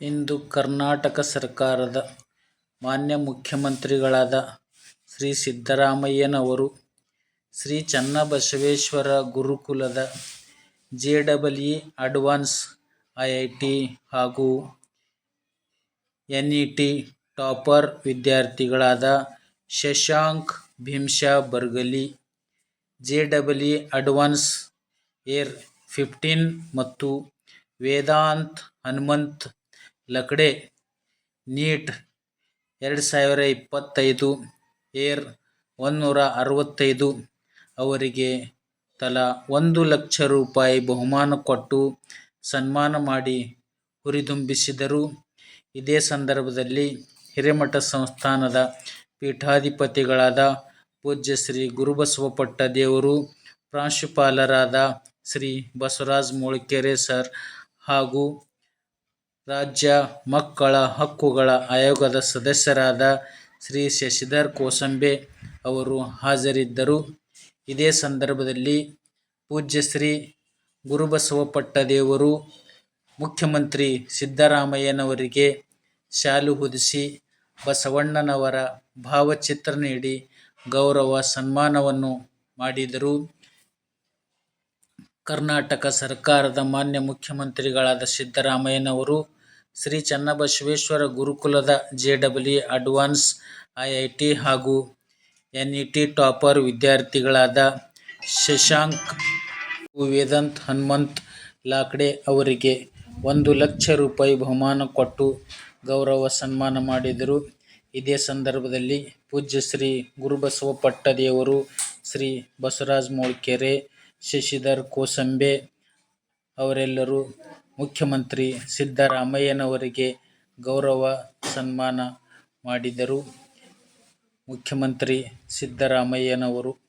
ಇಂದು ಕರ್ನಾಟಕ ಸರ್ಕಾರದ ಮಾನ್ಯ ಮುಖ್ಯಮಂತ್ರಿಗಳಾದ ಶ್ರೀ ಸಿದ್ದರಾಮಯ್ಯನವರು Shri Channabasaveshwara ಗುರುಕುಲದ J double E advance I I T ಹಾಗೂ N E T topper ವಿದ್ಯಾರ್ಥಿಗಳಾದ Shashank Bhimsha Bargali, J double E advance air fifteen ಮತ್ತು Vedant Hanumanth ಲಕಡೆ neat ಎರಡು ಸಾವಿರ ಇಪ್ಪತ್ತೈದು ಏರ್ ಒಂದುನೂರ ಅರವತ್ತೈದು ಅವರಿಗೆ ತಲಾ ಒಂದು ಲಕ್ಷ ರೂಪಾಯಿ ಬಹುಮಾನ ಕೊಟ್ಟು ಸನ್ಮಾನ ಮಾಡಿ ಹುರಿದುಂಬಿಸಿದರು. ಇದೇ ಸಂದರ್ಭದಲ್ಲಿ ಹಿರೇಮಠ ಸಂಸ್ಥಾನದ ಪೀಠಾಧಿಪತಿಗಳಾದ ಪೂಜ್ಯ ಶ್ರೀ ಗುರುಬಸವಪಟ್ಟ ದೇವರು, ಪ್ರಾಂಶುಪಾಲರಾದ ಶ್ರೀ ಬಸವರಾಜ್ ಮೂಳಕೆರೆ ಸರ್ ಹಾಗೂ ರಾಜ್ಯ ಮಕ್ಕಳ ಹಕ್ಕುಗಳ ಆಯೋಗದ ಸದಸ್ಯರಾದ ಶ್ರೀ ಶಶಿಧರ್ ಕೋಸಂಬೆ ಅವರು ಹಾಜರಿದ್ದರು. ಇದೇ ಸಂದರ್ಭದಲ್ಲಿ ಪೂಜ್ಯ ಶ್ರೀ ಗುರುಬಸವ ದೇವರು ಮುಖ್ಯಮಂತ್ರಿ ಸಿದ್ದರಾಮಯ್ಯನವರಿಗೆ ಶಾಲು ಹೊದಿಸಿ ಬಸವಣ್ಣನವರ ಭಾವಚಿತ್ರ ನೀಡಿ ಗೌರವ ಸನ್ಮಾನವನ್ನು ಮಾಡಿದರು. ಕರ್ನಾಟಕ ಸರ್ಕಾರದ ಮಾನ್ಯ ಮುಖ್ಯಮಂತ್ರಿಗಳಾದ ಸಿದ್ದರಾಮಯ್ಯನವರು Shri Channabasaveshwara ಗುರುಕುಲದ J W advance I I T ಹಾಗೂ ಎನ್ ಇ ಟಿ ಟಾಪರ್ ವಿದ್ಯಾರ್ಥಿಗಳಾದ ಶಶಾಂಕ್ ವೇದಾಂತ್ ಹನುಮಂತ್ ಲಾಕ್ಡೆ ಅವರಿಗೆ ಒಂದು ಲಕ್ಷ ರೂಪಾಯಿ ಬಹುಮಾನ ಕೊಟ್ಟು ಗೌರವ ಸನ್ಮಾನ ಮಾಡಿದರು. ಇದೇ ಸಂದರ್ಭದಲ್ಲಿ ಪೂಜ್ಯ ಶ್ರೀ ಗುರುಬಸವ ಪಟ್ಟದೇವರು ಶ್ರೀ ಬಸವರಾಜ್ ಮೋಳ್ಕೆರೆ, ಶಶಿಧರ್ ಕೋಸಂಬೆ ಅವರೆಲ್ಲರೂ ಮುಖ್ಯಮಂತ್ರಿ ಸಿದ್ದರಾಮಯ್ಯನವರಿಗೆ ಗೌರವ ಸನ್ಮಾನ ಮಾಡಿದರು. ಮುಖ್ಯಮಂತ್ರಿ ಸಿದ್ದರಾಮಯ್ಯನವರು